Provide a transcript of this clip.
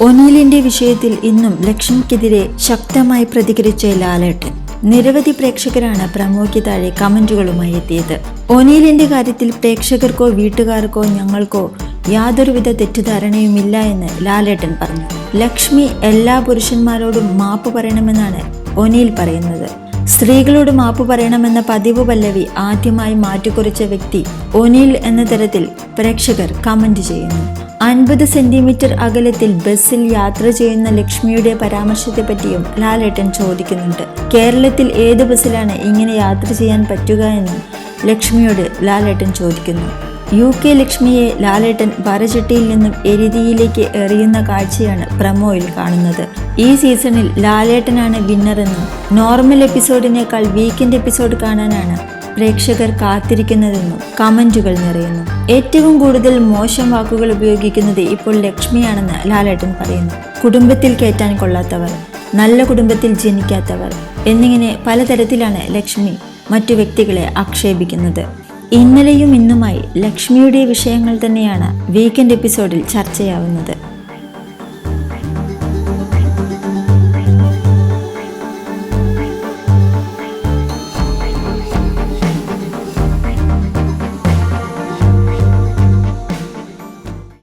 ഒനീലിന്റെ വിഷയത്തിൽ ഇന്നും ലക്ഷ്മിക്കെതിരെ ശക്തമായി പ്രതികരിച്ച ലാലേട്ടൻ. നിരവധി പ്രേക്ഷകരാണ് പ്രമോയ്ക്ക് താഴെ കമന്റുകളുമായി എത്തിയത്. ഒനീലിന്റെ കാര്യത്തിൽ പ്രേക്ഷകർക്കോ വീട്ടുകാർക്കോ ഞങ്ങൾക്കോ യാതൊരുവിധ തെറ്റിദ്ധാരണയുമില്ല എന്ന് ലാലേട്ടൻ പറഞ്ഞു. ലക്ഷ്മി എല്ലാ പുരുഷന്മാരോടും മാപ്പ് പറയണമെന്നാണ് ഒനീൽ പറയുന്നത്. സ്ത്രീകളോട് മാപ്പ് പറയണമെന്ന പതിവ് പല്ലവി ആദ്യമായി മാറ്റിക്കുറിച്ച വ്യക്തി ഒനീൽ എന്ന തരത്തിൽ പ്രേക്ഷകർ കമന്റ് ചെയ്യുന്നു. അൻപത് സെന്റിമീറ്റർ അകലത്തിൽ ബസ്സിൽ യാത്ര ചെയ്യുന്ന ലക്ഷ്മിയുടെ പരാമർശത്തെപ്പറ്റിയും ലാലേട്ടൻ ചോദിക്കുന്നുണ്ട്. കേരളത്തിൽ ഏത് ബസ്സിലാണ് ഇങ്ങനെ യാത്ര ചെയ്യാൻ പറ്റുക എന്നും ലക്ഷ്മിയോട് ലാലേട്ടൻ ചോദിക്കുന്നു. യു കെ ലക്ഷ്മിയെ ലാലേട്ടൻ വരചട്ടിയിൽ നിന്നും എരുതിയിലേക്ക് എറിയുന്ന കാഴ്ചയാണ് പ്രമോയിൽ കാണുന്നത്. ഈ സീസണിൽ ലാലേട്ടനാണ് വിന്നറെന്നും നോർമൽ എപ്പിസോഡിനേക്കാൾ വീക്കെൻഡ് എപ്പിസോഡ് കാണാനാണ് പ്രേക്ഷകർ കാത്തിരിക്കുന്നതെന്നും കമന്റുകൾ നിറയുന്നു. ഏറ്റവും കൂടുതൽ മോശം വാക്കുകൾ ഉപയോഗിക്കുന്നത് ഇപ്പോൾ ലക്ഷ്മിയാണെന്ന് ലാലേട്ടൻ പറയുന്നു. കുടുംബത്തിൽ കയറ്റാൻ കൊള്ളാത്തവർ നല്ല കുടുംബത്തിൽ ജനിക്കാത്തവർ എന്നിങ്ങനെ പലതരത്തിലാണ് ലക്ഷ്മി മറ്റു വ്യക്തികളെ ആക്ഷേപിക്കുന്നത്. ഇന്നലെയും ഇന്നുമായി ലക്ഷ്മിയുടെ വിഷയങ്ങൾ തന്നെയാണ് വീക്കെൻഡ് എപ്പിസോഡിൽ ചർച്ചയാവുന്നത്.